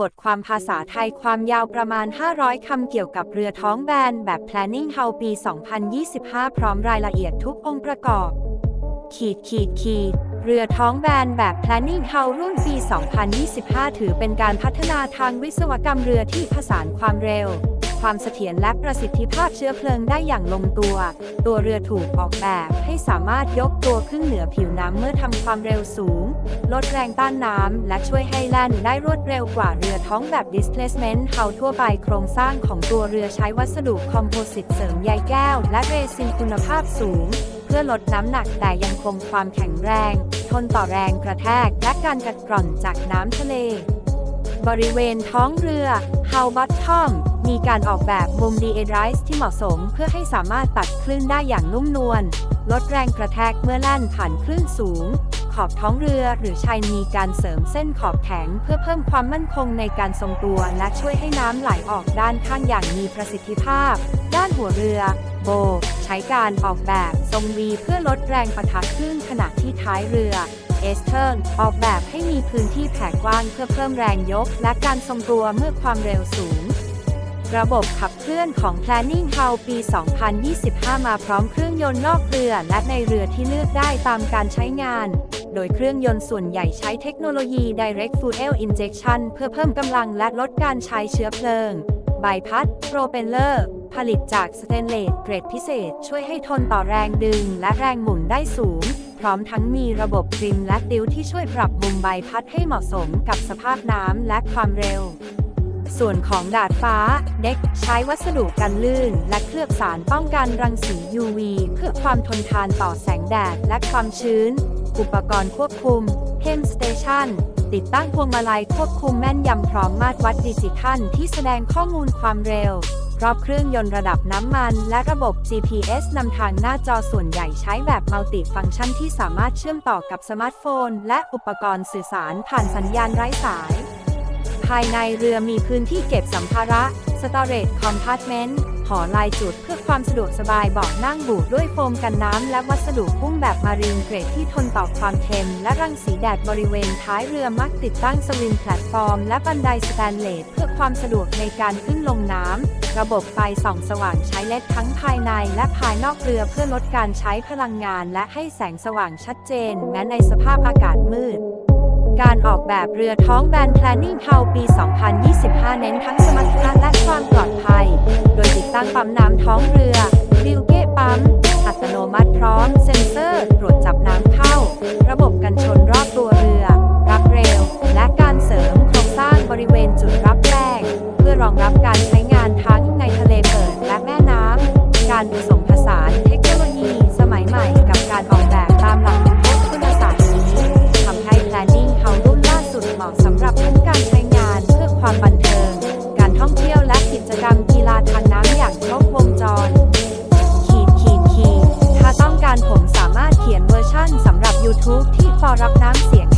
บทความภาษาไทยความยาวประมาณ 500 คำเกี่ยวกับเรือท้องแบนแบบ Planning How ปี 2025 พร้อมรายละเอียดทุกองค์ประกอบ ขีดขีดขีดเรือท้องแบนแบบ Planning How รุ่นปี 2025 ถือเป็นการพัฒนาทางวิศวกรรมเรือที่ผสานความเร็ว ความเสถียรและประสิทธิภาพเชื้อเพลิงได้อย่างลงตัว ตัวเรือถูกออกแบบให้สามารถยกตัวขึ้นเหนือผิวน้ำเมื่อทำความเร็วสูง ลดแรงต้านน้ำและช่วยให้แล่นได้รวดเร็วกว่าเรือท้องแบบ displacement เฮาทั่วไปโครงสร้างของตัวเรือใช้วัสดุคอมโพสิตเสริมใยแก้ว และเรซินคุณภาพสูง เพื่อลดน้ำหนักแต่ยังคงความแข็งแรง ทนต่อแรงกระแทกและการกัดกร่อนจากน้ำทะเล บริเวณท้องเรือ How Bottom มีการออกแบบมุม d e r i s e ที่เหมาะสมเพื่อให้สามารถตัดคลื่นได้อย่างนุ่มนวล ลดแรงกระแทกเมื่อแล่นผ่านคลื่นสูง ขอบท้องเรือหรือชายมีการเสริมเส้นขอบแข็งเพื่อเพิ่มความมั่นคงในการทรงตัวและช่วยให้น้ำไหลออกด้านข้างอย่างมีประสิทธิภาพ ด้านหัวเรือ โบ ใช้การออกแบบทรงวีเพื่อลดแรงประทะคลื่นขณะที่ท้ายเรือเอสเทิร์นออกแบบให้มีพื้นที่แผ่กว้างเพื่อเพิ่มแรงยก และการทรงตัวเมื่อความเร็วสูง ระบบขับเคลื่อนของ Planning How ปี 2025 มาพร้อมเครื่องยนต์นอกเรือและในเรือที่เลือกได้ตามการใช้งาน โดยเครื่องยนต์ส่วนใหญ่ใช้เทคโนโลยี Direct Fuel Injection เพื่อเพิ่มกำลังและลดการใช้เชื้อเพลิง ใบพัด โปรเปลเลอร์ ผลิตจากสเตนเลสเกรดพิเศษ ช่วยให้ทนต่อแรงดึงและแรงหมุนได้สูง พร้อมทั้งมีระบบกริมและติวที่ช่วยปรับมุมใบพัดให้เหมาะสมกับสภาพน้ำและความเร็ว ส่วนของดาดฟ้า เด็กใช้วัสดุกันลื่น และเคลือบสารป้องกันรังสี UV เพื่อความทนทานต่อแสงแดดและความชื้น อุปกรณ์ควบคุม Hem Station ติดตั้งพวงมาลัยควบคุมแม่นยำพร้อมมาตรวัดดิจิทัลที่แสดงข้อมูลความเร็วรอบเครื่องยนต์ระดับน้ำมัน และระบบ GPS นำทางหน้าจอส่วนใหญ่ใช้แบบมัลติฟังก์ชันที่สามารถเชื่อมต่อกับสมาร์ทโฟน และอุปกรณ์สื่อสารผ่านสัญญาณไร้สาย ภายในเรือมีพื้นที่เก็บสัมภาระ Storage Compartment หอลายจุดเพื่อความสะดวกสบายเบาะนั่งบุด้วยโฟมกันน้ำ และวัสดุพุ่งแบบมารีนเกรดที่ทนต่อความเค็ม และรังสีแดดบริเวณท้ายเรือมักติดตั้งสวิงแพลตฟอร์ม และบันไดสแตนเลสเพื่อความสะดวกในการขึ้นลงน้ำ ระบบไฟส่องสว่างใช้เลดทั้งภายในและภายนอกเรือเพื่อลดการใช้พลังงาน และให้แสงสว่างชัดเจนแม้ในสภาพอากาศมืด การออกแบบเรือท้องแบน Planning How ปี 2025 เน้นทั้งสมรรถนะและความปลอดภัย โดยติดตั้งปั๊มน้ำท้องเรือบิลเก้ปั๊ม อัตโนมัติพร้อม เซ็นเซอร์ ตรวจจับน้ำเข้า ระบบ ที่ฟอรักน้ำเสียง